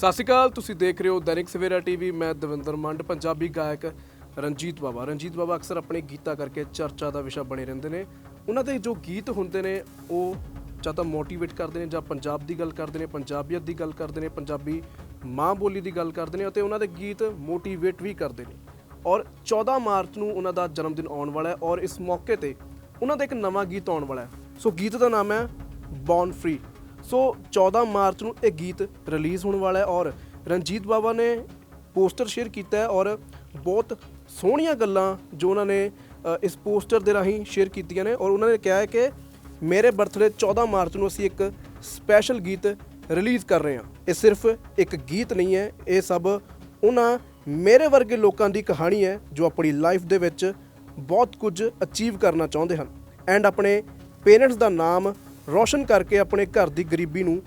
ਸਤਿ ਸ਼੍ਰੀ ਅਕਾਲ, ਤੁਸੀਂ ਦੇਖ ਰਹੇ ਹੋ ਦੈਨਿਕ ਸਵੇਰਾ ਟੀਵੀ, ਮੈਂ ਦਵਿੰਦਰ ਮੰਡ, ਪੰਜਾਬੀ ਗਾਇਕ ਰਣਜੀਤ ਬਾਵਾ। ਰਣਜੀਤ ਬਾਵਾ ਅਕਸਰ ਆਪਣੇ ਗੀਤਾਂ ਕਰਕੇ ਚਰਚਾ ਦਾ ਵਿਸ਼ਾ ਬਣੇ ਰਹਿੰਦੇ ਨੇ। ਉਹਨਾਂ ਦੇ ਜੋ ਗੀਤ ਹੁੰਦੇ ਨੇ, ਉਹ ਜਾਂ ਤਾਂ ਮੋਟੀਵੇਟ ਕਰਦੇ ਨੇ ਜਾਂ ਪੰਜਾਬ ਦੀ ਗੱਲ ਕਰਦੇ ਨੇ, ਪੰਜਾਬੀਅਤ ਦੀ ਗੱਲ ਕਰਦੇ ਨੇ, ਪੰਜਾਬੀ ਮਾਂ ਬੋਲੀ ਦੀ ਗੱਲ ਕਰਦੇ ਨੇ ਅਤੇ ਉਹਨਾਂ ਦੇ ਗੀਤ ਮੋਟੀਵੇਟ ਵੀ ਕਰਦੇ ਨੇ। ਔਰ 14 ਮਾਰਚ ਨੂੰ ਉਹਨਾਂ ਦਾ ਜਨਮ ਦਿਨ ਆਉਣ ਵਾਲਾ ਹੈ ਔਰ ਇਸ ਮੌਕੇ ਤੇ ਉਹਨਾਂ ਦਾ ਇੱਕ ਨਵਾਂ ਗੀਤ ਆਉਣ ਵਾਲਾ ਹੈ। ਸੋ ਗੀਤ ਦਾ ਨਾਮ ਹੈ ਬੌਰਨ ਫ੍ਰੀ ਸੋ 14 ਮਾਰਚ ਨੂੰ ਇਹ ਗੀਤ ਰਿਲੀਜ਼ ਹੋਣ ਵਾਲਾ ਹੈ ਔਰ ਰਣਜੀਤ ਬਾਵਾ ਨੇ ਪੋਸਟਰ ਸ਼ੇਅਰ ਕੀਤਾ ਹੈ ਔਰ ਬਹੁਤ ਸੋਹਣੀਆਂ ਗੱਲਾਂ ਜੋ ਉਹਨਾਂ ਨੇ ਇਸ ਪੋਸਟਰ ਦੇ ਰਾਹੀਂ ਸ਼ੇਅਰ ਕੀਤੀਆਂ ਨੇ ਔਰ ਉਹਨਾਂ ਨੇ ਕਿਹਾ ਹੈ ਕਿ ਮੇਰੇ ਬਰਥਡੇ 14 ਮਾਰਚ ਨੂੰ ਅਸੀਂ ਇੱਕ ਸਪੈਸ਼ਲ ਗੀਤ ਰਿਲੀਜ਼ ਕਰ ਰਹੇ ਹਾਂ। ਇਹ ਸਿਰਫ ਇੱਕ ਗੀਤ ਨਹੀਂ ਹੈ, ਇਹ ਸਭ ਉਹਨਾਂ ਮੇਰੇ ਵਰਗੇ ਲੋਕਾਂ ਦੀ ਕਹਾਣੀ ਹੈ ਜੋ ਆਪਣੀ ਲਾਈਫ ਦੇ ਵਿੱਚ ਬਹੁਤ ਕੁਝ ਅਚੀਵ ਕਰਨਾ ਚਾਹੁੰਦੇ ਹਨ। ਐਂਡ ਆਪਣੇ ਪੇਰੈਂਟਸ ਦਾ ਨਾਮ ਰੋਸ਼ਨ ਕਰਕੇ ਆਪਣੇ ਘਰ ਦੀ ਗਰੀਬੀ ਨੂੰ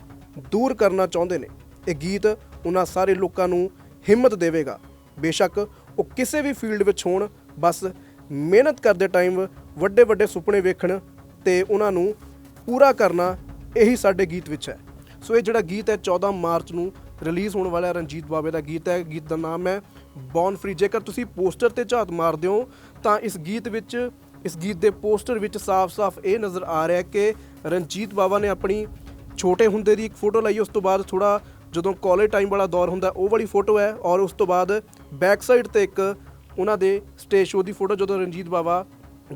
ਦੂਰ ਕਰਨਾ ਚਾਹੁੰਦੇ ਨੇ। ਇਹ ਗੀਤ ਉਹਨਾਂ ਸਾਰੇ ਲੋਕਾਂ ਨੂੰ ਹਿੰਮਤ ਦੇਵੇਗਾ। ਬੇਸ਼ੱਕ ਉਹ ਕਿਸੇ ਵੀ ਫੀਲਡ ਵਿੱਚ ਹੋਣ, ਬਸ ਮਿਹਨਤ ਕਰਦੇ ਟਾਈਮ ਵੱਡੇ ਵੱਡੇ ਸੁਪਨੇ ਵੇਖਣ ਤੇ ਉਹਨਾਂ ਨੂੰ ਪੂਰਾ ਕਰਨਾ ਇਹੀ ਸਾਡੇ ਗੀਤ ਵਿੱਚ ਹੈ। ਸੋ ਇਹ ਜਿਹੜਾ ਗੀਤ ਹੈ 14 ਮਾਰਚ ਨੂੰ ਰਿਲੀਜ਼ ਹੋਣ ਵਾਲਾ ਰਣਜੀਤ ਬਾਵੇ ਦਾ ਗੀਤ ਹੈ। ਗੀਤ ਦਾ ਨਾਮ ਹੈ ਬੌਰਨ ਫ੍ਰੀ ਜੇਕਰ ਤੁਸੀਂ ਪੋਸਟਰ ਤੇ ਝਾਤ ਮਾਰਦੇ ਹੋ, ਤਾਂ ਇਸ ਗੀਤ ਵਿੱਚ, ਇਸ ਗੀਤ ਦੇ ਪੋਸਟਰ ਵਿੱਚ ਸਾਫ਼-ਸਾਫ਼ ਇਹ ਨਜ਼ਰ ਆ ਰਿਹਾ ਹੈ ਕਿ ਰਣਜੀਤ ਬਾਵਾ ਨੇ ਆਪਣੀ ਛੋਟੇ ਹੁੰਦੇ ਦੀ ਇੱਕ ਫੋਟੋ ਲਾਈ, ਉਸ ਤੋਂ ਬਾਅਦ ਥੋੜਾ ਜਦੋਂ ਕਾਲਜ ਟਾਈਮ ਵਾਲਾ ਦੌਰ ਹੁੰਦਾ, ਉਹ ਵਾਲੀ ਫੋਟੋ ਹੈ ਔਰ ਉਸ ਤੋਂ ਬਾਅਦ ਬੈਕ ਸਾਈਡ ਤੇ ਇੱਕ ਉਹਨਾਂ ਦੇ ਸਟੇਜ ਸ਼ੋਅ ਦੀ ਫੋਟੋ ਜਦੋਂ ਰਣਜੀਤ ਬਾਵਾ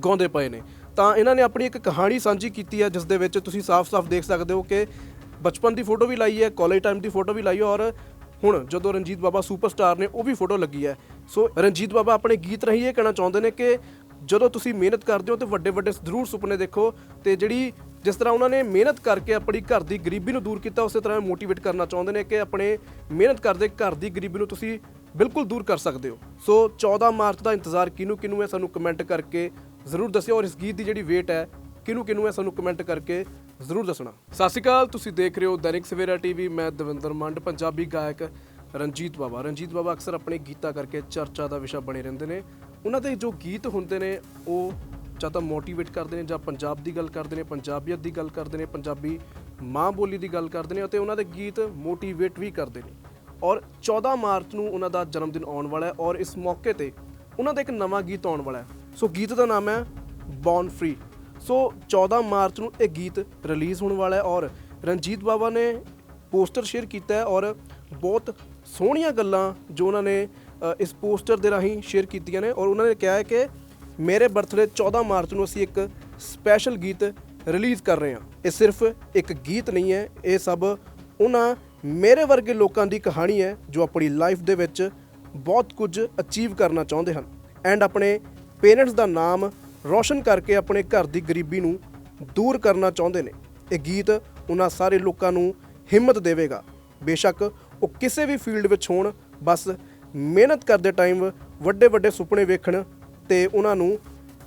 ਗਾਉਂਦੇ ਪਏ ਨੇ। ਤਾਂ ਇਹਨਾਂ ਨੇ ਆਪਣੀ ਇੱਕ ਕਹਾਣੀ ਸਾਂਝੀ ਕੀਤੀ ਹੈ, ਜਿਸ ਦੇ ਵਿੱਚ ਤੁਸੀਂ ਸਾਫ਼-ਸਾਫ਼ ਦੇਖ ਸਕਦੇ ਹੋ ਕਿ ਬਚਪਨ ਦੀ ਫੋਟੋ ਵੀ ਲਾਈ ਹੈ, ਕਾਲਜ ਟਾਈਮ ਦੀ ਫੋਟੋ ਵੀ ਲਾਈ ਹੈ ਔਰ ਹੁਣ ਜਦੋਂ ਰਣਜੀਤ ਬਾਬਾ ਸੁਪਰਸਟਾਰ ਨੇ, ਉਹ ਵੀ ਫੋਟੋ ਲੱਗੀ ਹੈ। ਸੋ ਰਣਜੀਤ ਬਾਬਾ ਆਪਣੇ ਗੀਤ ਰਾਹੀਂ ਇਹ ਕਹਿਣਾ ਚਾਹੁੰਦੇ ਨੇ ਕਿ ਜਦੋਂ ਤੁਸੀਂ ਮਿਹਨਤ ਕਰਦੇ ਹੋ ਤੇ ਵੱਡੇ ਵੱਡੇ ਜ਼ਰੂਰ ਸੁਪਨੇ ਦੇਖੋ ਤੇ ਜਿਹੜੀ ਜਿਸ ਤਰ੍ਹਾਂ ਉਹਨਾਂ ਨੇ ਮਿਹਨਤ ਕਰਕੇ ਆਪਣੀ ਘਰ ਦੀ ਗਰੀਬੀ ਨੂੰ ਦੂਰ ਕੀਤਾ, ਉਸੇ ਤਰ੍ਹਾਂ ਮੋਟੀਵੇਟ ਕਰਨਾ ਚਾਹੁੰਦੇ ਨੇ ਕਿ ਆਪਣੇ ਮਿਹਨਤ ਕਰਦੇ ਘਰ ਦੀ ਗਰੀਬੀ ਨੂੰ ਤੁਸੀਂ ਬਿਲਕੁਲ ਦੂਰ ਕਰ ਸਕਦੇ ਹੋ। ਸੋ 14 ਮਾਰਚ ਦਾ ਇੰਤਜ਼ਾਰ ਕਿਹਨੂੰ ਕਿਹਨੂੰ ਹੈ ਸਾਨੂੰ ਕਮੈਂਟ ਕਰਕੇ ਜ਼ਰੂਰ ਦੱਸਿਓ ਔਰ ਇਸ ਗੀਤ ਦੀ ਜਿਹੜੀ ਵੇਟ ਹੈ, ਕਿਹਨੂੰ ਕਿਹਨੂੰ ਹੈ ਸਾਨੂੰ ਕਮੈਂਟ ਕਰਕੇ ਜ਼ਰੂਰ ਦੱਸਣਾ। ਸਤਿ ਸ਼੍ਰੀ ਅਕਾਲ, ਤੁਸੀਂ ਦੇਖ ਰਹੇ ਹੋ ਦੈਨਿਕ ਸਵੇਰਾ ਟੀਵੀ, ਮੈਂ ਦਵਿੰਦਰ ਮੰਡ, ਪੰਜਾਬੀ ਗਾਇਕ ਰਣਜੀਤ ਬਾਵਾ। ਰਣਜੀਤ ਬਾਵਾ ਅਕਸਰ ਆਪਣੇ ਗੀਤਾਂ ਕਰਕੇ ਚਰਚਾ ਦਾ ਵਿਸ਼ਾ ਬਣੇ ਰਹਿੰਦੇ ਨੇ। ਉਹਨਾਂ ਦੇ ਜੋ ਗੀਤ ਹੁੰਦੇ ਨੇ, ਉਹ ਜਾਂ ਤਾਂ ਮੋਟੀਵੇਟ ਕਰਦੇ ਨੇ ਜਾਂ ਪੰਜਾਬ ਦੀ ਗੱਲ ਕਰਦੇ ਨੇ, ਪੰਜਾਬੀਅਤ ਦੀ ਗੱਲ ਕਰਦੇ ਨੇ, ਪੰਜਾਬੀ ਮਾਂ ਬੋਲੀ ਦੀ ਗੱਲ ਕਰਦੇ ਨੇ ਅਤੇ ਉਹਨਾਂ ਦੇ ਗੀਤ ਮੋਟੀਵੇਟ ਵੀ ਕਰਦੇ ਨੇ। ਔਰ 14 ਮਾਰਚ ਨੂੰ ਉਹਨਾਂ ਦਾ ਜਨਮ ਦਿਨ ਆਉਣ ਵਾਲਾ ਹੈ ਔਰ ਇਸ ਮੌਕੇ ਤੇ ਉਹਨਾਂ ਦਾ ਇੱਕ ਨਵਾਂ ਗੀਤ ਆਉਣ ਵਾਲਾ ਹੈ। ਸੋ ਗੀਤ ਦਾ ਨਾਮ ਹੈ ਬੌਰਨ ਫ੍ਰੀ ਸੋ 14 ਮਾਰਚ ਨੂੰ ਇਹ ਗੀਤ ਰਿਲੀਜ਼ ਹੋਣ ਵਾਲਾ ਹੈ ਔਰ ਰਣਜੀਤ ਬਾਵਾ ਨੇ ਪੋਸਟਰ ਸ਼ੇਅਰ ਕੀਤਾ ਹੈ ਔਰ ਬਹੁਤ ਸੋਹਣੀਆਂ ਗੱਲਾਂ ਜੋ ਉਹਨਾਂ ਨੇ ਇਸ ਪੋਸਟਰ ਦੇ ਰਾਹੀਂ ਸ਼ੇਅਰ ਕੀਤੀਆਂ ਨੇ ਔਰ ਉਹਨਾਂ ਨੇ ਕਿਹਾ ਹੈ ਕਿ ਮੇਰੇ ਬਰਥਡੇ 14 ਮਾਰਚ ਨੂੰ ਅਸੀਂ ਇੱਕ ਸਪੈਸ਼ਲ ਗੀਤ ਰਿਲੀਜ਼ ਕਰ ਰਹੇ ਹਾਂ। ਇਹ ਸਿਰਫ ਇੱਕ ਗੀਤ ਨਹੀਂ ਹੈ, ਇਹ ਸਭ ਉਹਨਾਂ ਮੇਰੇ ਵਰਗੇ ਲੋਕਾਂ ਦੀ ਕਹਾਣੀ ਹੈ, ਜੋ ਆਪਣੀ ਲਾਈਫ ਦੇ ਵਿੱਚ ਬਹੁਤ ਕੁਝ ਅਚੀਵ ਕਰਨਾ ਚਾਹੁੰਦੇ ਹਨ। ਐਂਡ ਆਪਣੇ ਪੇਰੈਂਟਸ ਦਾ ਨਾਮ ਰੋਸ਼ਨ ਕਰਕੇ ਆਪਣੇ ਘਰ ਦੀ ਗਰੀਬੀ ਨੂੰ ਦੂਰ ਕਰਨਾ ਚਾਹੁੰਦੇ ਨੇ। ਇਹ ਗੀਤ ਉਹਨਾਂ ਸਾਰੇ ਲੋਕਾਂ ਨੂੰ ਹਿੰਮਤ ਦੇਵੇਗਾ। ਬੇਸ਼ੱਕ ਉਹ ਕਿਸੇ ਵੀ ਫੀਲਡ ਵਿੱਚ ਹੋਣ, ਬਸ ਮਿਹਨਤ ਕਰਦੇ ਟਾਈਮ ਵੱਡੇ ਵੱਡੇ ਸੁਪਨੇ ਵੇਖਣ ਤੇ ਉਹਨਾਂ ਨੂੰ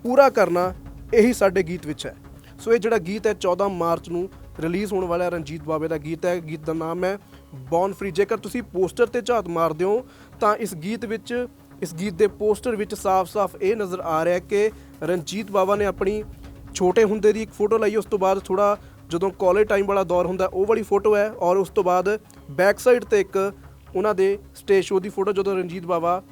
ਪੂਰਾ ਕਰਨਾ ਇਹੀ ਸਾਡੇ ਗੀਤ ਵਿੱਚ ਹੈ। ਸੋ ਇਹ ਜਿਹੜਾ ਗੀਤ ਹੈ 14 ਮਾਰਚ ਨੂੰ ਰਿਲੀਜ਼ ਹੋਣ ਵਾਲਾ ਰਣਜੀਤ ਬਾਵੇ ਦਾ ਗੀਤ ਹੈ। ਗੀਤ ਦਾ ਨਾਮ ਹੈ ਬੌਰਨ ਫ੍ਰੀ ਜੇਕਰ ਤੁਸੀਂ ਪੋਸਟਰ ਤੇ ਝਾਤ ਮਾਰਦੇ ਹੋ, ਤਾਂ ਇਸ ਗੀਤ ਵਿੱਚ, ਇਸ ਗੀਤ ਦੇ ਪੋਸਟਰ ਵਿੱਚ ਸਾਫ਼-ਸਾਫ਼ ਇਹ ਨਜ਼ਰ ਆ ਰਿਹਾ ਹੈ ਕਿ ਰਣਜੀਤ ਬਾਵਾ ਨੇ ਆਪਣੀ ਛੋਟੇ ਹੁੰਦੇ ਦੀ ਇੱਕ ਫੋਟੋ ਲਾਈ, ਉਸ ਤੋਂ ਬਾਅਦ ਥੋੜਾ ਜਦੋਂ ਕਾਲਜ ਟਾਈਮ ਵਾਲਾ ਦੌਰ ਹੁੰਦਾ, ਉਹ ਵਾਲੀ ਫੋਟੋ ਹੈ ਔਰ ਉਸ ਤੋਂ ਬਾਅਦ ਬੈਕ ਸਾਈਡ ਤੇ ਇੱਕ ਉਹਨਾਂ ਦੇ ਸਟੇਜ ਸ਼ੋਅ ਦੀ ਫੋਟੋ ਜਦੋਂ ਰਣਜੀਤ ਬਾਵਾ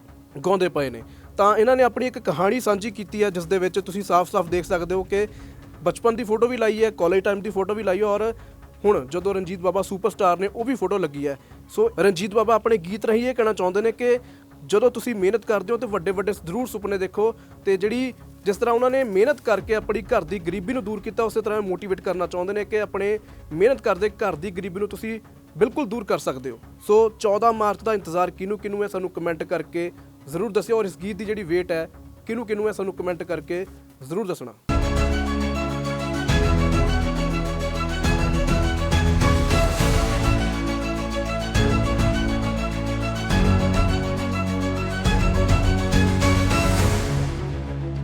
ਗਾਉਂਦੇ ਪਏ ਨੇ। ਤਾਂ ਇਹਨਾਂ ਨੇ ਆਪਣੀ ਇੱਕ ਕਹਾਣੀ ਸਾਂਝੀ ਕੀਤੀ ਹੈ, ਜਿਸ ਦੇ ਵਿੱਚ ਤੁਸੀਂ ਸਾਫ਼-ਸਾਫ਼ ਦੇਖ ਸਕਦੇ ਹੋ ਕਿ ਬਚਪਨ ਦੀ ਫੋਟੋ ਵੀ ਲਾਈ ਹੈ, ਕਾਲਜ ਟਾਈਮ ਦੀ ਫੋਟੋ ਵੀ ਲਾਈ ਹੈ ਔਰ ਹੁਣ ਜਦੋਂ ਰਣਜੀਤ ਬਾਬਾ ਸੁਪਰਸਟਾਰ ਨੇ, ਉਹ ਵੀ ਫੋਟੋ ਲੱਗੀ ਹੈ। ਸੋ ਰਣਜੀਤ ਬਾਬਾ ਆਪਣੇ ਗੀਤ ਰਾਹੀਂ ਇਹ ਕਹਿਣਾ ਚਾਹੁੰਦੇ ਨੇ ਕਿ ਜਦੋਂ ਤੁਸੀਂ ਮਿਹਨਤ ਕਰਦੇ ਹੋ ਤੇ ਵੱਡੇ ਵੱਡੇ ਜ਼ਰੂਰ ਸੁਪਨੇ ਦੇਖੋ ਤੇ ਜਿਹੜੀ ਜਿਸ ਤਰ੍ਹਾਂ ਉਹਨਾਂ ਨੇ ਮਿਹਨਤ ਕਰਕੇ ਆਪਣੀ ਘਰ ਦੀ ਗਰੀਬੀ ਨੂੰ ਦੂਰ ਕੀਤਾ, ਉਸੇ ਤਰ੍ਹਾਂ ਮੋਟੀਵੇਟ ਕਰਨਾ ਚਾਹੁੰਦੇ ਨੇ ਕਿ ਆਪਣੇ ਮਿਹਨਤ ਕਰਦੇ ਘਰ ਦੀ ਗਰੀਬੀ ਨੂੰ ਤੁਸੀਂ ਬਿਲਕੁਲ ਦੂਰ ਕਰ ਸਕਦੇ ਹੋ। ਸੋ 14 ਮਾਰਚ ਦਾ ਇੰਤਜ਼ਾਰ ਕਿਹਨੂੰ ਕਿਹਨੂੰ ਹੈ ਸਾਨੂੰ ਕਮੈਂਟ ਕਰਕੇ ਜ਼ਰੂਰ ਦੱਸਿਓ ਔਰ ਇਸ ਗੀਤ ਦੀ ਜਿਹੜੀ ਵੇਟ ਹੈ ਕਿਹਨੂੰ ਕਿਹਨੂੰ ਹੈ ਸਾਨੂੰ ਕਮੈਂਟ ਕਰਕੇ ਜ਼ਰੂਰ ਦੱਸਣਾ।